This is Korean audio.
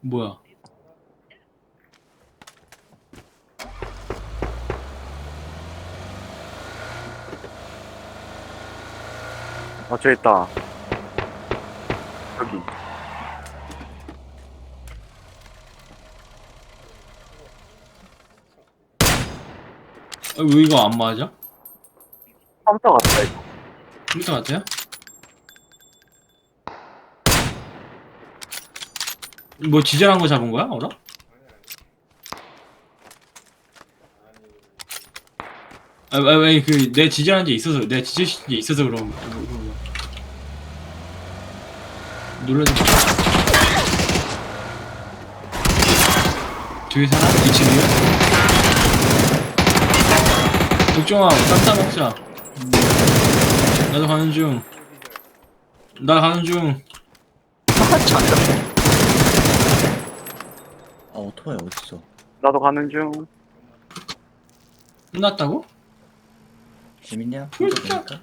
뭐야? 아, 저 있다. 여기. 아, 왜 이거 안 맞아? 컴퓨터 같다, 이거. 컴퓨터 같아요? 뭐 지절한 거 잡은 거야, 어라? 아, 아, 아니 그내 지절한 게 있어서 내 지절신 게 있어서 그럼 눌러줘. 뒤에 사람? 2층이요? 걱정아, 쌈싸 먹자. 나도 가는 중. 나 가는 중. 아 오토바이 어딨어? 나도 가는 중. 끝났다고? 재밌냐? 풀 보니까?